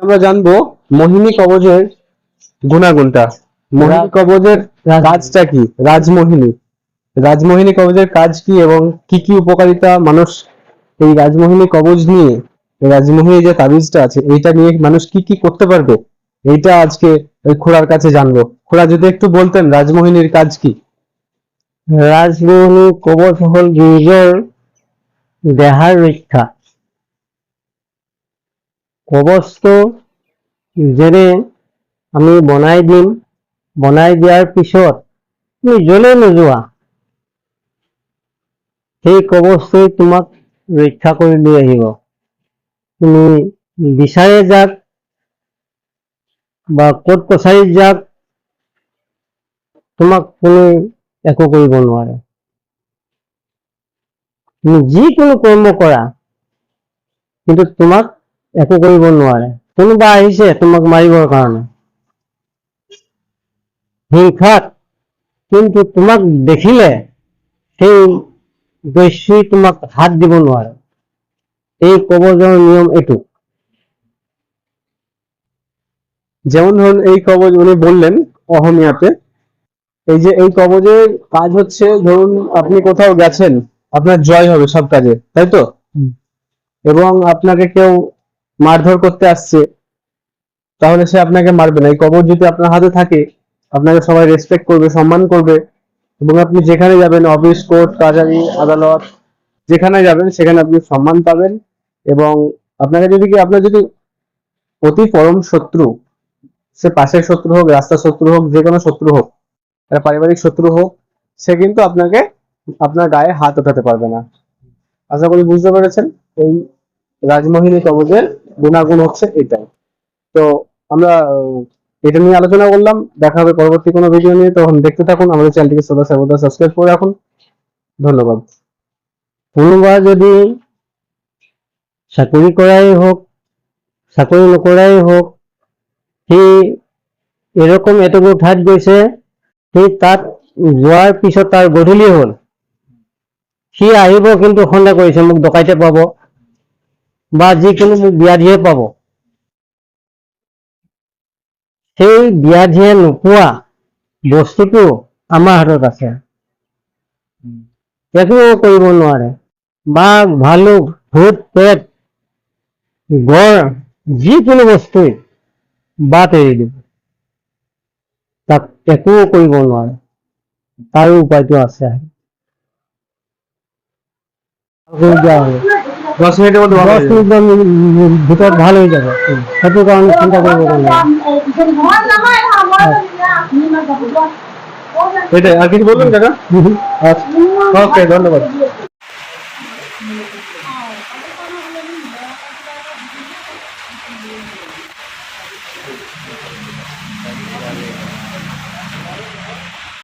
আমরা জানব মোহিনী কবজের গুণাগুণটা। মোহিনী কবজের কাজটা কি? রাজমোহিনী। রাজমোহিনী কবজের কাজ কি এবং কি কি উপকারিতা মানুষ এই রাজমোহিনী কবজ নিয়ে, রাজমোহিনী যে তাবিজটা আছে, এইটা নিয়ে মানুষ কি কি করতে পারবে? এইটা আজকে ওই খোড়ার কাছে জানব। খোড়া, যদি একটু বলতেন রাজমোহিনীর কাজ কি? ৰাজমোহনী কবচ হল নিজৰ দেহাৰ ৰক্ষা কবচটো যেনে আমি বনাই দিম, বনাই দিয়াৰ পিছত তুমি যলৈ নোযোৱা। সেই কবচটোৱে তোমাক ৰক্ষা কৰি লৈ আহিব। তুমি বিচাৰে যাক বা কোৰ্ট কছাৰীত যাক, তোমাক কোনো একো কৰিব নোৱাৰে। তুমি যিকোনো কৰ্ম কৰা, কিন্তু তোমাক একো কৰিব নোৱাৰে কোনোবা আহিছে তোমাক মাৰিবৰ কাৰণে হিংসাত কিন্তু তোমাক দেখিলে সেই দস্যুই তোমাক হাত দিব নোৱাৰে এই কবজৰ নিয়ম এইটো। যেমন ধরুন এই কবজ উনি বললেন অহমিয়াতে এই যে এই কবজের কাজ হচ্ছে ধরুন আপনি কোথাও গেছেন আপনার জয় হবে সব কাজে তাই তো? এবং আপনাকে কেউ মারধর করতে আসছে, তাহলে সে আপনাকে মারবে না। এই কবজ যদি আপনার হাতে থাকে, আপনাকে সবাই রেসপেক্ট করবে, সম্মান করবে। এবং আপনি যেখানে যাবেন অফিস কোর্ট কাছারি আদালত, যেখানে যাবেন, সেখানে আপনি সম্মান পাবেন। এবং আপনাকে যদি কি, আপনার যদি অতি পরম শত্রু, সে পাশের শত্রু হোক, রাস্তার শত্রু হোক, যে কোনো শত্রু হোক পারিবারিক শত্রু হোক, সে কিন্তু আপনাকে আপনার গায়ে হাত ওঠাতে পারবে না। আশা করি বুঝতে পেরেছেন? এই রাজমোহিনী কবজের গুণাগুণ হচ্ছে এটাই। তো আমরা এটা নিয়ে আলোচনা করলাম, দেখা হবে পরবর্তী কোনো ভিডিও নিয়ে। তখন দেখতে থাকুন, আমাদের চ্যানেলটিকে সদা সর্বদা সাবস্ক্রাইব করে রাখুন। ধন্যবাদ। কোনোবা যদি চাকৰি কৰাই হওক চাকৰি নকৰাই হওক সি এরকম এটুকু ঠাইত গৈছে সি তাত যোৱাৰ পিছত তাৰ গধূলি হ'ল। সি আহিব কিন্তু সন্দেহ কৰিছে, মোক ডকাইতে পাব। বা যিকোনো মোক ব্যাধিয়ে পাব। সেই ব্যাধিয়ে নোপোৱা বস্তুটো আমাৰ হাতত আছে। একো কৰিব নোৱাৰে। বাঘ ভালুক, ভূত পেট গড়, যিকোনো বস্তুৱে বাট এৰি দিব। তাক একো কৰিব নোৱাৰে। তাৰো উপায়টো আছে। দিয়া হ'ব। দশ মিনিটের মধ্যে ভালো হয়ে দহ যাবে। মিনিটৰ ভিতৰত ভাল হৈ যাব সেইটো কাৰণে চিন্তা কৰিব নালাগে এটাই আর কিছু বলবেন কাকা আচ্ছা ওকে ধন্যবাদ